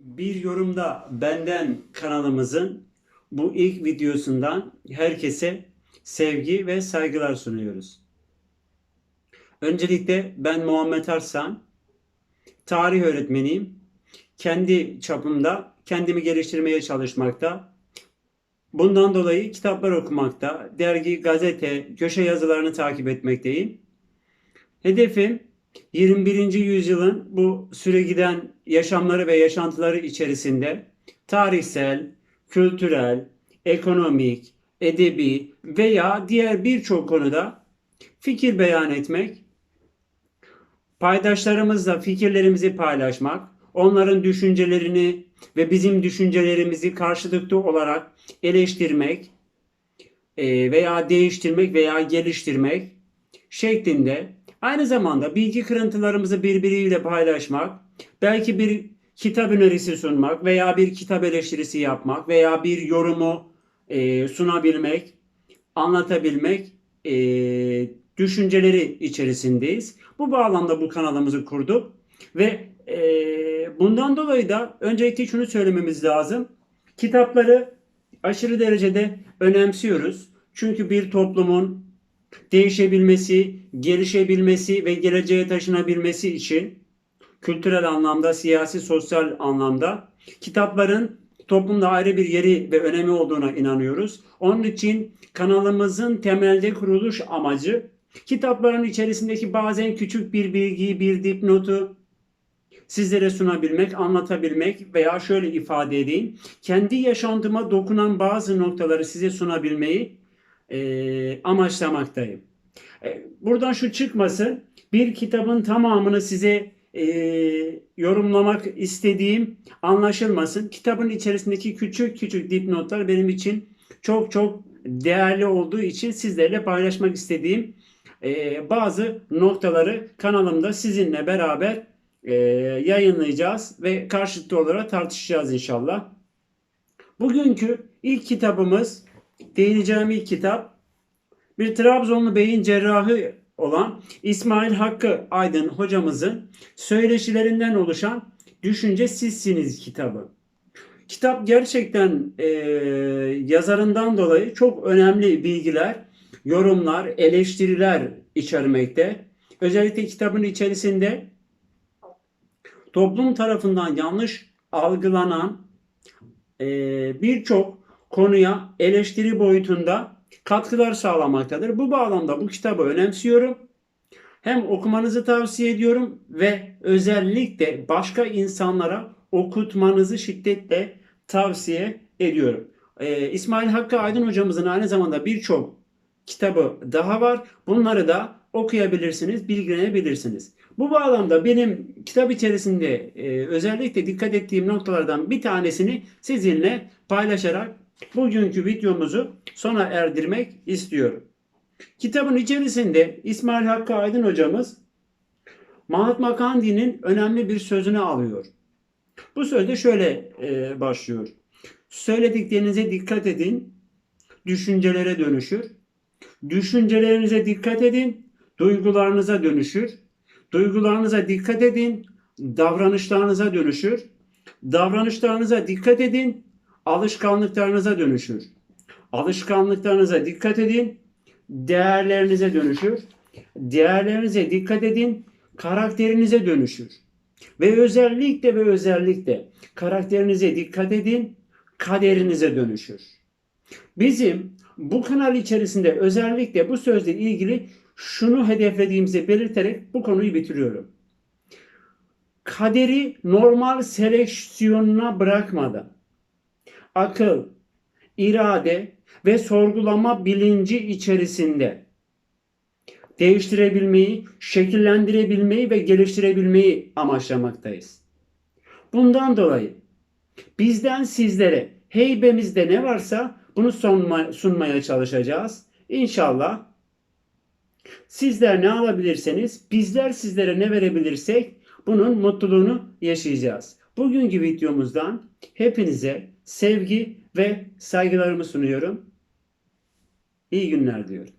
Bir yorumda benden kanalımızın bu ilk videosundan herkese sevgi ve saygılar sunuyoruz. Öncelikle ben Muhammed Arslan, tarih öğretmeniyim. Kendi çapımda kendimi geliştirmeye çalışmakta. Bundan dolayı kitaplar okumakta, dergi, gazete, köşe yazılarını takip etmekteyim. Hedefim 21. yüzyılın bu süre giden yaşamları ve yaşantıları içerisinde tarihsel, kültürel, ekonomik, edebi veya diğer birçok konuda fikir beyan etmek, paydaşlarımızla fikirlerimizi paylaşmak, onların düşüncelerini ve bizim düşüncelerimizi karşılıklı olarak eleştirmek e, veya değiştirmek veya geliştirmek şeklinde aynı zamanda bilgi kırıntılarımızı birbiriyle paylaşmak, belki bir kitap önerisi sunmak veya bir kitap eleştirisi yapmak veya bir yorumu e, sunabilmek, anlatabilmek e, düşünceleri içerisindeyiz. Bu bağlamda bu kanalımızı kurduk ve e, bundan dolayı da öncelikle şunu söylememiz lazım. Kitapları aşırı derecede önemsiyoruz. Çünkü bir toplumun değişebilmesi, gelişebilmesi ve geleceğe taşınabilmesi için kültürel anlamda, siyasi, sosyal anlamda kitapların toplumda ayrı bir yeri ve önemi olduğuna inanıyoruz. Onun için kanalımızın temelde kuruluş amacı kitapların içerisindeki bazen küçük bir bilgiyi, bir dipnotu sizlere sunabilmek, anlatabilmek veya şöyle ifade edeyim. Kendi yaşantıma dokunan bazı noktaları size sunabilmeyi e, amaçlamaktayım. E, buradan şu çıkmasın. Bir kitabın tamamını size e, yorumlamak istediğim anlaşılmasın. Kitabın içerisindeki küçük küçük dipnotlar benim için çok çok değerli olduğu için sizlerle paylaşmak istediğim e, bazı noktaları kanalımda sizinle beraber e, yayınlayacağız ve karşılıklı olarak tartışacağız inşallah. Bugünkü ilk kitabımız, değineceğim ilk kitap, bir Trabzonlu beyin cerrahı olan İsmail Hakkı Aydın hocamızın söyleşilerinden oluşan Düşünce Sizsiniz kitabı. Kitap gerçekten e, yazarından dolayı çok önemli bilgiler, yorumlar, eleştiriler içermekte. Özellikle kitabın içerisinde toplum tarafından yanlış algılanan e, birçok konuya eleştiri boyutunda katkılar sağlamaktadır. Bu bağlamda bu kitabı önemsiyorum. Hem okumanızı tavsiye ediyorum ve özellikle başka insanlara okutmanızı şiddetle tavsiye ediyorum. Ee, İsmail Hakkı Aydın hocamızın aynı zamanda birçok kitabı daha var. Bunları da okuyabilirsiniz, bilgilenebilirsiniz. Bu bağlamda benim kitap içerisinde e, özellikle dikkat ettiğim noktalardan bir tanesini sizinle paylaşarak bugünkü videomuzu sona erdirmek istiyorum. Kitabın içerisinde İsmail Hakkı Aydın hocamız Mahatma Gandhi'nin önemli bir sözünü alıyor. Bu sözde şöyle e, başlıyor. Söylediklerinize dikkat edin, düşüncelere dönüşür. Düşüncelerinize dikkat edin, duygularınıza dönüşür. Duygularınıza dikkat edin, davranışlarınıza dönüşür. Davranışlarınıza dikkat edin, alışkanlıklarınıza dönüşür. Alışkanlıklarınıza dikkat edin, değerlerinize dönüşür. Değerlerinize dikkat edin, karakterinize dönüşür. Ve özellikle ve özellikle karakterinize dikkat edin, kaderinize dönüşür. Bizim bu kanal içerisinde özellikle bu sözle ilgili şunu hedeflediğimizi belirterek bu konuyu bitiriyorum. Kaderi normal seleksiyonuna bırakmadan akıl, irade ve sorgulama bilinci içerisinde değiştirebilmeyi, şekillendirebilmeyi ve geliştirebilmeyi amaçlamaktayız. Bundan dolayı bizden sizlere heybemizde ne varsa bunu sunma, sunmaya çalışacağız. İnşallah sizler ne alabilirseniz bizler sizlere ne verebilirsek bunun mutluluğunu yaşayacağız. Bugünkü videomuzdan hepinize sevgi ve saygılarımı sunuyorum. İyi günler diyorum.